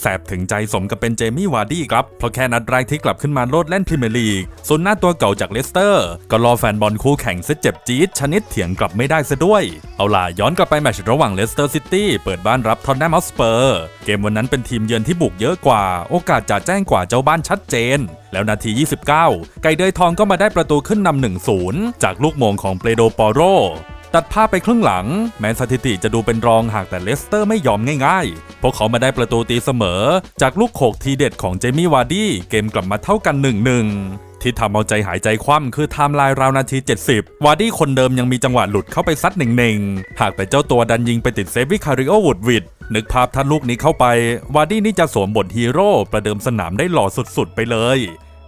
แสบถึงใจสมกับเป็นเจมี่วาร์ดี้ครับ เพราะแค่นัดแรกที่กลับขึ้นมาโลดเล่นพรีเมียร์ลีกส่วนหน้าตัวเก่าจากเลสเตอร์ ก็รอแฟนบอลคู่แข่งซะเจ็บจี๊ดชนิดเถียงกลับไม่ได้ซะด้วย เอาล่ะย้อนกลับไปแมตช์ระหว่างเลสเตอร์ซิตี้เปิดบ้านรับทอนแนมอสเปอร์ เกมวันนั้นเป็นทีมเยือนที่บุกเยอะกว่า โอกาสจะแจ้งกว่าเจ้าบ้านชัดเจน แล้วนาที 29 ไก่เดยทองก็มาได้ประตูขึ้นนำ1-0 จากลูกโมงของเปโดปอโร ตัดภาพไปครึ่งหลัง แม้สถิติจะดูเป็นรองหากแต่เลสเตอร์ไม่ยอมง่ายๆ พวกเขามาได้ประตูตีเสมอ จากลูกโขกทีเด็ดของเจมี่วาร์ดี้เกมกลับมาเท่ากัน 1-1ที่ทำเอาใจหายใจคว่ำคือไทม์ไลน์ราวนาที 70 วาร์ดี้คนเดิมยังมีจังหวะหลุดเข้าไปซัดหนึ่งๆหากแต่เจ้าตัวดันยิงไปติดเซฟวิคาริโอวูดวิดนึกภาพถ้านลูกนี้เข้าไป วาร์ดี้นี่จะสวมบทฮีโร่ประเดิมสนามได้หล่อสุดๆไปเลย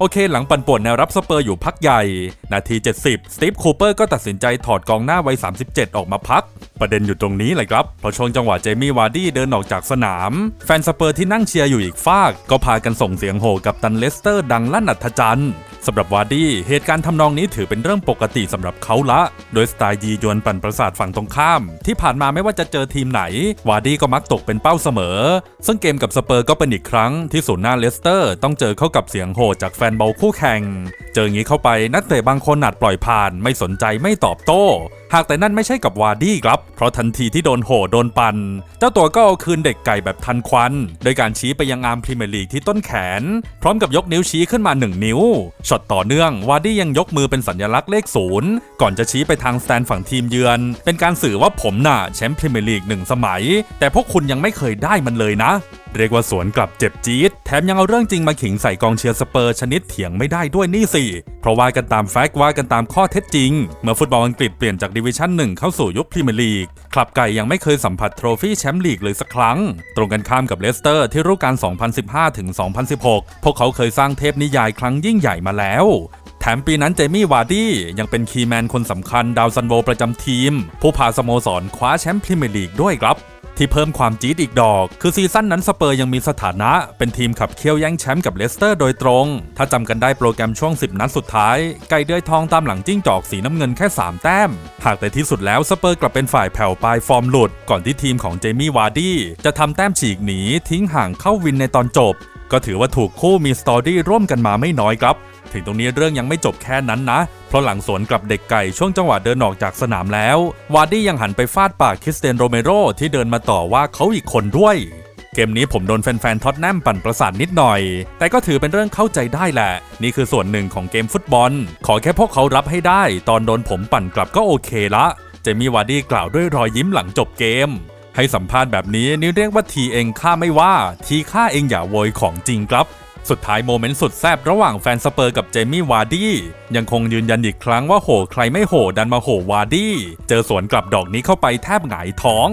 โอเคหลังปั่นป่วนแนวรับสเปอร์อยู่พักใหญ่ นาที 70 สตีฟคูเปอร์ก็ตัดสินใจถอดกองหน้าวัย 37 ออกมาพัก ประเด็นอยู่ตรงนี้เลยครับเพราะช่วงจังหวะเจมี่วาร์ดี้เดินออกจากสนาม แฟนสเปอร์ที่นั่งเชียร์อยู่อีกฟาก ก็พากันส่งเสียงโห่กับตันเลสเตอร์ดังลั่นอัธจันทร์ สำหรับวาร์ดี้เหตุการณ์ทำนองนี้ถือเป็นเรื่องปกติสำหรับเขาละ โดยสไตล์ยียวนปั่นประสาทฝั่งตรงข้าม ที่ผ่านมาไม่ว่าจะเจอทีมไหน วาร์ดี้ก็มักตกเป็นเป้าเสมอ ซึ่งเกมกับสเปอร์ก็เป็นอีกครั้งที่ศูนย์หน้าเลสเตอร์ ต้องเจอเข้ากับเสียงโห่จากแฟนบอลคู่แข่ง เจออย่างนี้เข้าไปนักเตะบางคนหนัดปล่อยผ่าน ไม่สนใจไม่ตอบโต้ หากแต่นั่นไม่ใช่กับวาร์ดี้ครับ เพราะทันทีที่โดนโห่โดนปัน เจ้าตัวก็เอาคืนเด็กไก่แบบทันควัน โดยการชี้ไปยังอาร์มพรีเมียร์ลีกที่ต้นแขน พร้อมกับยกนิ้วชี้ขึ้นมา 1 นิ้วช็อตต่อเนื่องวาร์ดี้ยังยกมือเป็นสัญลักษณ์เลขศูนย์ก่อนจะชี้ไปทางสแตนฝั่งทีมเยือน เป็นการสื่อว่าผมน่ะแชมป์พรีเมียร์ลีกหนึ่งสมัย แต่พวกคุณยังไม่เคยได้มันเลยนะเรียกว่าสวนกลับเจ็บจี๊ดแถมยังเอาเรื่องจริงมาขิงใส่กองเชียร์สเปอร์ชนิดเถียงไม่ได้ด้วยนี่สิ เพราะว่ากันตามแฟกต์ว่ากันตามข้อเท็จจริง เมื่อฟุตบอลอังกฤษเปลี่ยนจากดิวิชั่น1เข้าสู่ยุคพรีเมียร์ลีกคลับไก่ยังไม่เคยสัมผัสโทรฟี่แชมป์ลีกเลยสักครั้ง ตรงกันข้ามกับเลสเตอร์ที่ฤดูกาล2015 ถึง 2016 พวกเขาเคยสร้างเทพนิยายครั้งยิ่งใหญ่มาแล้ว แถมปีนั้นเจมี่วาร์ดี้ยังเป็นคีย์แมนคนสำคัญดาวซันโวประจำทีม ผู้พาสโมสรคว้าแชมป์พรีเมียร์ลีกด้วยครับ ที่เพิ่มความจี๊ดอีกดอก คือซีซั่นนั้นสเปอร์ยังมีสถานะ เป็นทีมขับเคี่ยวแย่งแชมป์กับเลสเตอร์โดยตรง ถ้าจำกันได้โปรแกรมช่วง 10 นัดสุดท้าย ไก่เดือยทองตามหลังจิ้งจอกสีน้ำเงินแค่ 3 แต้ม หากแต่ที่สุดแล้วสเปอร์กลับเป็นฝ่ายแผ่วปลายฟอร์มหลุด ก่อนที่ทีมของเจมี่วาร์ดี้จะทำแต้มฉีกหนีทิ้งห่างเข้าวินในตอนจบ ก็ถือว่าถูกคู่มีสตอรี่ร่วมกันมาไม่น้อยครับ ถึงตรงนี้เรื่องยังไม่จบแค่นั้นนะ เพราะหลังสวนกลับเด็กไก่ช่วงจังหวะเดินออกจากสนามแล้ว วาร์ดี้ยังหันไปฟาดปากคริสเตียนโรเมโรที่เดินมาต่อว่าเขาอีกคนด้วยเกมนี้ผมโดนแฟนๆท็อตแนมปั่นประสาทนิดหน่อย แต่ก็ถือเป็นเรื่องเข้าใจได้แหละ นี่คือส่วนหนึ่งของเกมฟุตบอล ขอแค่พวกเขารับให้ได้ ตอนโดนผมปั่นกลับก็โอเคละ เจมี่วาร์ดี้กล่าวด้วยรอยยิ้มหลังจบเกม ให้สัมภาษณ์แบบนี้นี่เรียกว่าทีเองฆ่าไม่ว่า ทีฆ่าเองอย่าโวยของจริงครับ สุดท้ายโมเมนต์สุดแซบระหว่างแฟนสเปอร์กับเจมี่วาร์ดี้ยังคงยืนยันอีกครั้งว่าโหใครไม่โหดันมาโหวาร์ดี้เจอสวนกลับดอกนี้เข้าไปแทบหงายท้อง